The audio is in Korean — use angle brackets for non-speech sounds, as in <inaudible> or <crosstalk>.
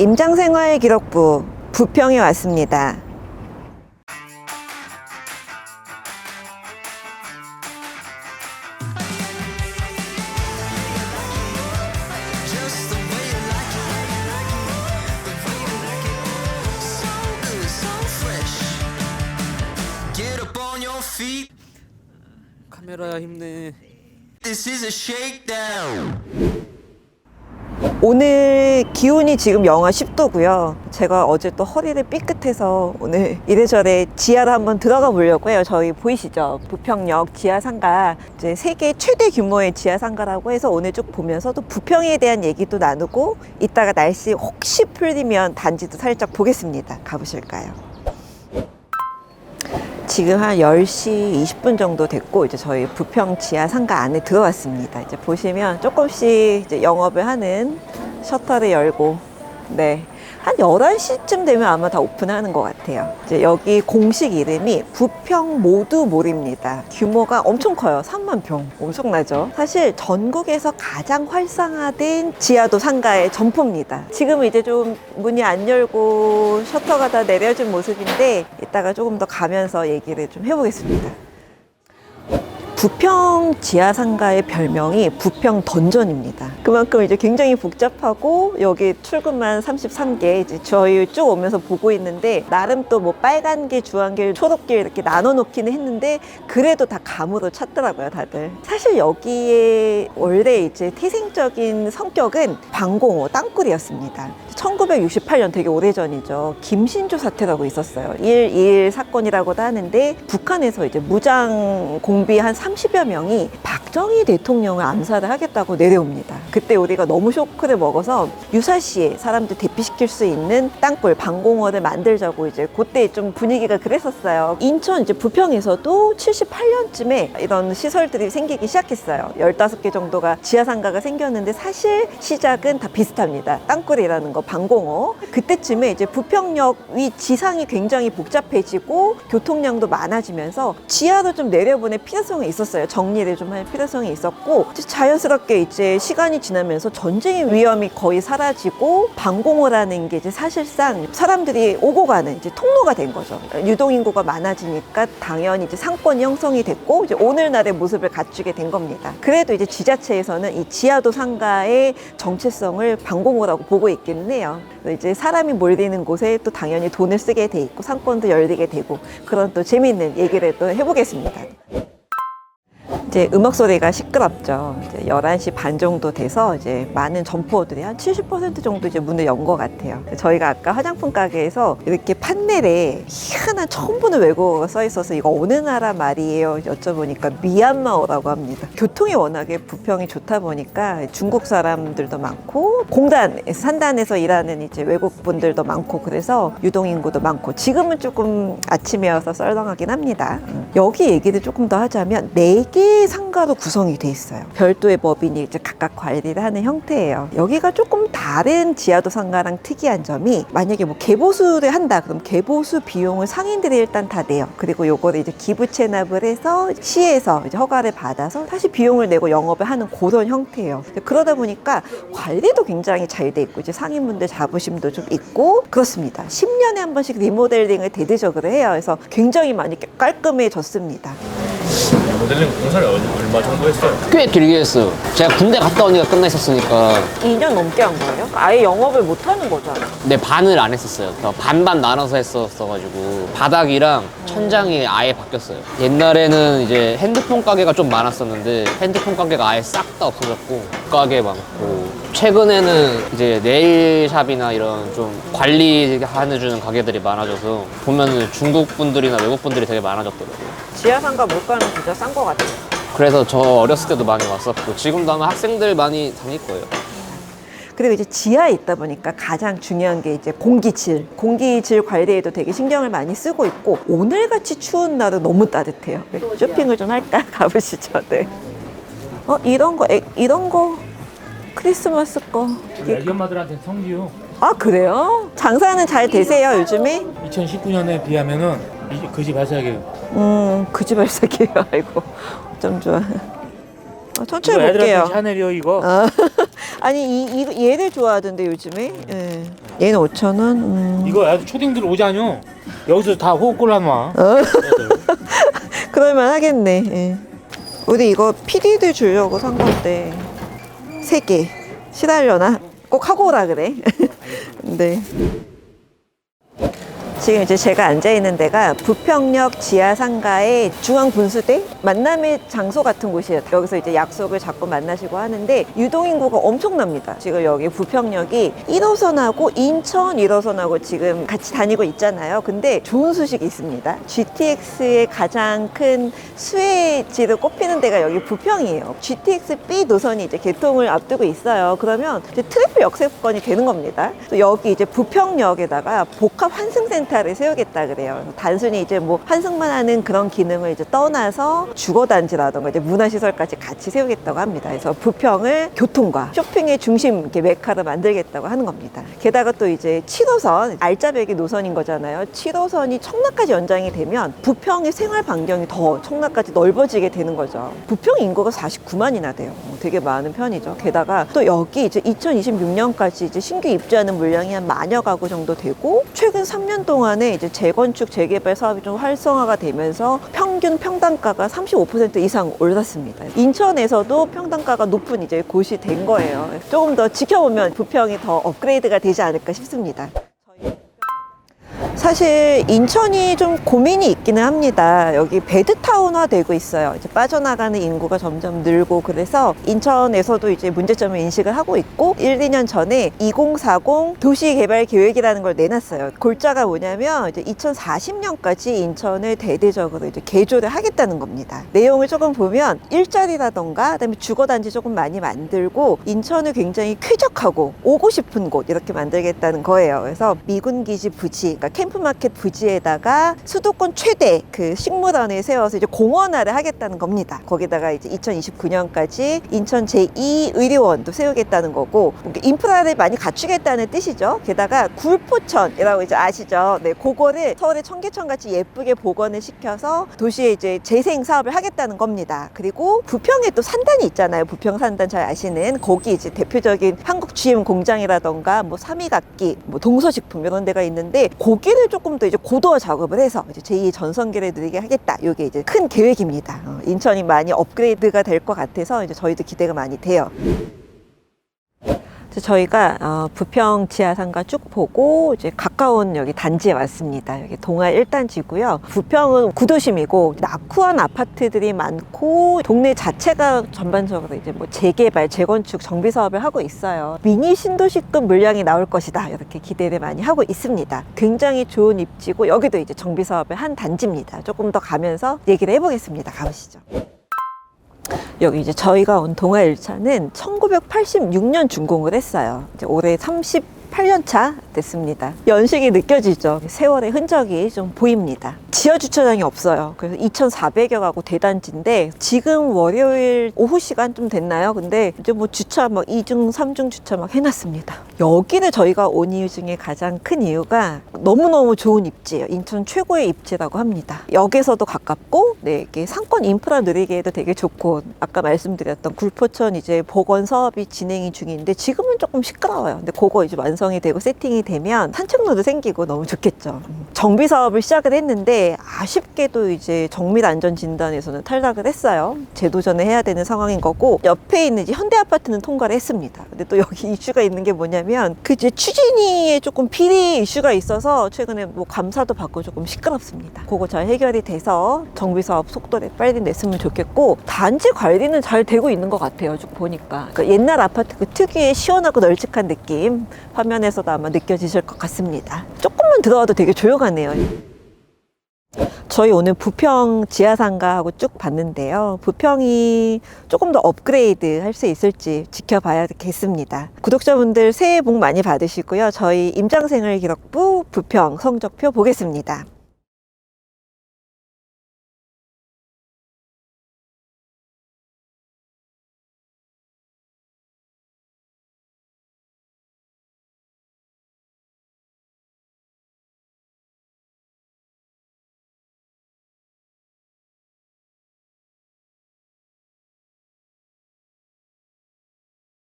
임장생활 기록부 부평에 왔습니다. 카메라야 힘내. This is a shakedown. 오늘 기온이 지금 영하 10도고요. 제가 어제 또 허리를 삐끗해서 오늘 이래저래 지하로 한번 들어가 보려고 해요. 저희 보이시죠? 부평역 지하 상가 이제 세계 최대 규모의 지하 상가라고 해서 오늘 쭉 보면서 또 부평에 대한 얘기도 나누고 이따가 날씨 혹시 풀리면 단지도 살짝 보겠습니다. 가보실까요? 지금 한 10시 20분 정도 됐고 이제 저희 부평 지하 상가 안에 들어왔습니다. 이제 보시면 조금씩 이제 영업을 하는 셔터를 열고 네. 한 11시쯤 되면 아마 다 오픈하는 것 같아요. 이제 여기 공식 이름이 부평 모두 몰입니다. 규모가 엄청 커요. 3만 평. 엄청나죠? 사실 전국에서 가장 활성화된 지하도 상가의 점포입니다. 지금은 이제 좀 문이 안 열고 셔터가 다 내려진 모습인데 이따가 조금 더 가면서 얘기를 좀 해보겠습니다. 부평 지하상가의 별명이 부평 던전입니다. 그만큼 이제 굉장히 복잡하고 여기 출구만 33개 이제 저희 쭉 오면서 보고 있는데 나름 또 뭐 빨간 길, 주황 길, 초록 길 이렇게 나눠 놓기는 했는데 그래도 다 감으로 찾더라고요, 다들. 사실 여기에 원래 이제 태생적인 성격은 방공호 땅굴이었습니다. 1968년 되게 오래전이죠. 김신조 사태라고 있었어요. 1.1 사건이라고도 하는데 북한에서 이제 무장 공비 한 30여 명이 박정희 대통령을 암살을 하겠다고 내려옵니다. 그때 우리가 너무 쇼크를 먹어서 유사시에 사람들 대피시킬 수 있는 땅굴 방공호를 만들자고 이제 그때 좀 분위기가 그랬었어요. 인천 이제 부평에서도 78년쯤에 이런 시설들이 생기기 시작했어요. 15개 정도가 지하상가가 생겼는데 사실 시작은 다 비슷합니다. 땅굴이라는 거 방공호. 그때쯤에 이제 부평역 위 지상이 굉장히 복잡해지고 교통량도 많아지면서 지하로 좀 내려보낼 필요성이 있었어요. 정리를 좀 할 필요성이 있었고 자연스럽게 이제 시간이 지나면서 전쟁의 위험이 거의 사라지고 방공호라는 게 이제 사실상 사람들이 오고 가는 이제 통로가 된 거죠. 유동 인구가 많아지니까 당연히 이제 상권이 형성이 됐고 이제 오늘날의 모습을 갖추게 된 겁니다. 그래도 이제 지자체에서는 이 지하도 상가의 정체성을 방공호라고 보고 있기는 해요. 이제 사람이 몰리는 곳에 또 당연히 돈을 쓰게 돼 있고 상권도 열리게 되고 그런 또 재미있는 얘기를 또 해보겠습니다. 이제 음악 소리가 시끄럽죠. 이제 11시 반 정도 돼서 이제 많은 점포들이 한 70% 정도 이제 문을 연 것 같아요. 저희가 아까 화장품 가게에서 이렇게 판넬에 희한한 처음 보는 외국어가 써 있어서 이거 어느 나라 말이에요? 여쭤보니까 미얀마어라고 합니다. 교통이 워낙에 부평이 좋다 보니까 중국 사람들도 많고 공단, 산단에서 일하는 이제 외국 분들도 많고 그래서 유동인구도 많고 지금은 조금 아침이어서 썰렁하긴 합니다. 음. 여기 얘기를 조금 더 하자면 네개 의 상가로 구성이 돼 있어요. 별도의 법인이 이제 각각 관리를 하는 형태예요. 여기가 조금 다른 지하도 상가랑 특이한 점이 만약에 뭐 개보수를 한다 그럼 개보수 비용을 상인들이 일단 다 내요. 그리고 요거를 이제 기부 체납을 해서 시에서 이제 허가를 받아서 다시 비용을 내고 영업을 하는 그런 형태예요. 그러다 보니까 관리도 굉장히 잘 돼 있고 이제 상인분들 자부심도 좀 있고 그렇습니다. 10년에 한 번씩 리모델링을 대대적으로 해요. 그래서 굉장히 많이 깔끔해졌습니다. 모델링 공사를 얼- 얼마 정도 했어요? 꽤 길게 했어요. 제가 군대 갔다 오니까 끝나 있었으니까 2년 넘게 한 거예요? 아예 영업을 못 하는 거잖아. 내 반을 안 했었어요. 그러니까 반반 나눠서 했었어가지고 바닥이랑 천장이 아예 바뀌었어요. 옛날에는 이제 핸드폰 가게가 좀 많았었는데 핸드폰 가게가 아예 싹 다 없어졌고 가게 많고 최근에는 이제 네일샵이나 이런 좀 관리해주는 가게들이 많아져서 보면은 중국 분들이나 외국 분들이 되게 많아졌더라고요. 지하상가 물가는 진짜 싼 거 같아요. 그래서 저 어렸을 때도 많이 왔었고 지금도 아마 학생들 많이 다닐 거예요. 그리고 이제 지하에 있다 보니까 가장 중요한 게 이제 공기질. 공기질 관리에도 되게 신경을 많이 쓰고 있고 오늘같이 추운 날은 너무 따뜻해요. 네, 쇼핑을 좀 할까? <laughs> 가보시죠. 네. 어, 이런 거, 에, 이런 거 크리스마스 거. 우리 애기 엄마들한테 성지요. 아, 그래요? 장사는 잘 되세요, 요즘에? 2019년에 비하면은 그집 발사하게요. 음, 그지 발사기예요. <laughs> 아이고, 좀 좋아. 어, 천천히 볼게요. 샤넬이요 이거. 아, <laughs> 아니 이, 이 얘를 좋아하던데 요즘에. 예. 얘는 5천 원. 음. 이거 아주 초딩들 오자뇨. 여기서 다 호흡곤란 어? <laughs> 와. 그럴만 하겠네. 예. 우리 이거 PD들 주려고 산 건데 세 개. 시달려나? 꼭 하고 오라 그래. <laughs> 네. 지금 이제 제가 앉아 있는 데가 부평역 지하상가의 중앙분수대 만남의 장소 같은 곳이에요. 여기서 이제 약속을 잡고 만나시고 하는데 유동 인구가 엄청납니다. 지금 여기 부평역이 1호선하고 인천 1호선하고 지금 같이 다니고 있잖아요. 근데 좋은 소식이 있습니다. GTX의 가장 큰 수혜지로 꼽히는 데가 여기 부평이에요. GTX B 노선이 이제 개통을 앞두고 있어요. 그러면 이제 트래픽 역세권이 되는 겁니다. 또 여기 이제 부평역에다가 복합 환승센터 를 세우겠다 그래요. 단순히 이제 뭐 환승만 하는 그런 기능을 이제 떠나서 주거단지라던가 이제 문화시설까지 같이 세우겠다고 합니다. 그래서 부평을 교통과 쇼핑의 중심 이렇게 메카로 만들겠다고 하는 겁니다. 게다가 또 이제 7호선 알짜배기 노선인 거잖아요. 7호선이 청라까지 연장이 되면 부평의 생활 반경이 더 청라까지 넓어지게 되는 거죠. 부평 인구가 49만이나 돼요. 어, 되게 많은 편이죠. 게다가 또 여기 이제 2026년까지 이제 신규 입주하는 물량이 한 만여 가구 정도 되고 최근 3년 동안에 이제 재건축 재개발 사업이 좀 활성화가 되면서 평균 평당가가 35% 이상 올랐습니다. 인천에서도 평당가가 높은 이제 곳이 된 거예요. 조금 더 지켜보면 부평이 더 업그레이드가 되지 않을까 싶습니다. 사실 인천이 좀 고민이 있기는 합니다. 여기 베드타운화 되고 있어요. 이제 빠져나가는 인구가 점점 늘고 그래서 인천에서도 이제 문제점을 인식을 하고 있고 1, 2년 전에 2040 도시개발 계획이라는 걸 내놨어요. 골자가 뭐냐면 이제 2040년까지 인천을 대대적으로 이제 개조를 하겠다는 겁니다. 내용을 조금 보면 일자리라던가 그다음에 주거단지 조금 많이 만들고 인천을 굉장히 쾌적하고 오고 싶은 곳 이렇게 만들겠다는 거예요. 그래서 미군 기지 부지, 그러니까 캠프 마켓 부지에다가 수도권 최대 그 식물원을 세워서 이제 공원화를 하겠다는 겁니다. 거기다가 이제 2029년까지 인천 제2 의료원도 세우겠다는 거고 뭔가 인프라를 많이 갖추겠다는 뜻이죠. 게다가 굴포천이라고 이제 아시죠? 네, 그거를 서울의 청계천 같이 예쁘게 복원을 시켜서 도시에 이제 재생 사업을 하겠다는 겁니다. 그리고 부평에 또 산단이 있잖아요. 부평 산단 잘 아시는 거기 이제 대표적인 한국 GM 공장이라던가 뭐 삼위각기, 뭐 동서식품 이런 데가 있는데 거기를 조금 더 이제 고도화 작업을 해서 이제 제2 전성기를 누리게 하겠다. 이게 이제 큰 계획입니다. 어, 인천이 많이 업그레이드가 될 것 같아서 이제 저희도 기대가 많이 돼요. 그래서 저희가 어, 부평 지하상가 쭉 보고 이제 가까운 여기 단지에 왔습니다. 여기 동아 1단지고요. 부평은 구도심이고 낙후한 아파트들이 많고 동네 자체가 전반적으로 이제 뭐 재개발, 재건축, 정비 사업을 하고 있어요. 미니 신도시급 물량이 나올 것이다. 이렇게 기대를 많이 하고 있습니다. 굉장히 좋은 입지고 여기도 이제 정비 사업의 한 단지입니다. 조금 더 가면서 얘기를 해보겠습니다. 가보시죠. 여기 이제 저희가 온 동아 1차는 1986년 준공을 했어요. 이제 올해 38년 차 됐습니다. 연식이 느껴지죠. 세월의 흔적이 좀 보입니다. 지하 주차장이 없어요. 그래서 2,400여 가구 대단지인데 지금 월요일 오후 시간 좀 됐나요? 근데 이제 뭐 주차 막 2중, 3중 주차 막 해놨습니다. 여기를 저희가 온 이유 중에 가장 큰 이유가 너무너무 좋은 입지예요. 인천 최고의 입지라고 합니다. 역에서도 가깝고, 네, 이게 상권 인프라 누리기에도 되게 좋고, 아까 말씀드렸던 굴포천 이제 복원 사업이 진행이 중인데 지금은 조금 시끄러워요. 근데 그거 이제 완성 이 되고 세팅이 되면 산책로도 생기고 너무 좋겠죠. 정비 사업을 시작을 했는데 아쉽게도 이제 정밀 안전 진단에서는 탈락을 했어요. 재도전을 해야 되는 상황인 거고 옆에 있는 이제 현대 아파트는 통과를 했습니다. 근데 또 여기 <laughs> 이슈가 있는 게 뭐냐면 그 이제 추진위에 조금 비리 이슈가 있어서 최근에 뭐 감사도 받고 조금 시끄럽습니다. 그거 잘 해결이 돼서 정비 사업 속도를 빨리 냈으면 좋겠고 단지 관리는 잘 되고 있는 것 같아요. 쭉 보니까 그러니까 옛날 아파트 그 특유의 시원하고 널찍한 느낌 화면에서도 아마 느껴지실 것 같습니다. 조금만 들어와도 되게 조용하네요. 저희 오늘 부평 지하상가하고 쭉 봤는데요. 부평이 조금 더 업그레이드 할 수 있을지 지켜봐야겠습니다. 구독자분들 새해 복 많이 받으시고요. 저희 임장생활 기록부 부평 성적표 보겠습니다.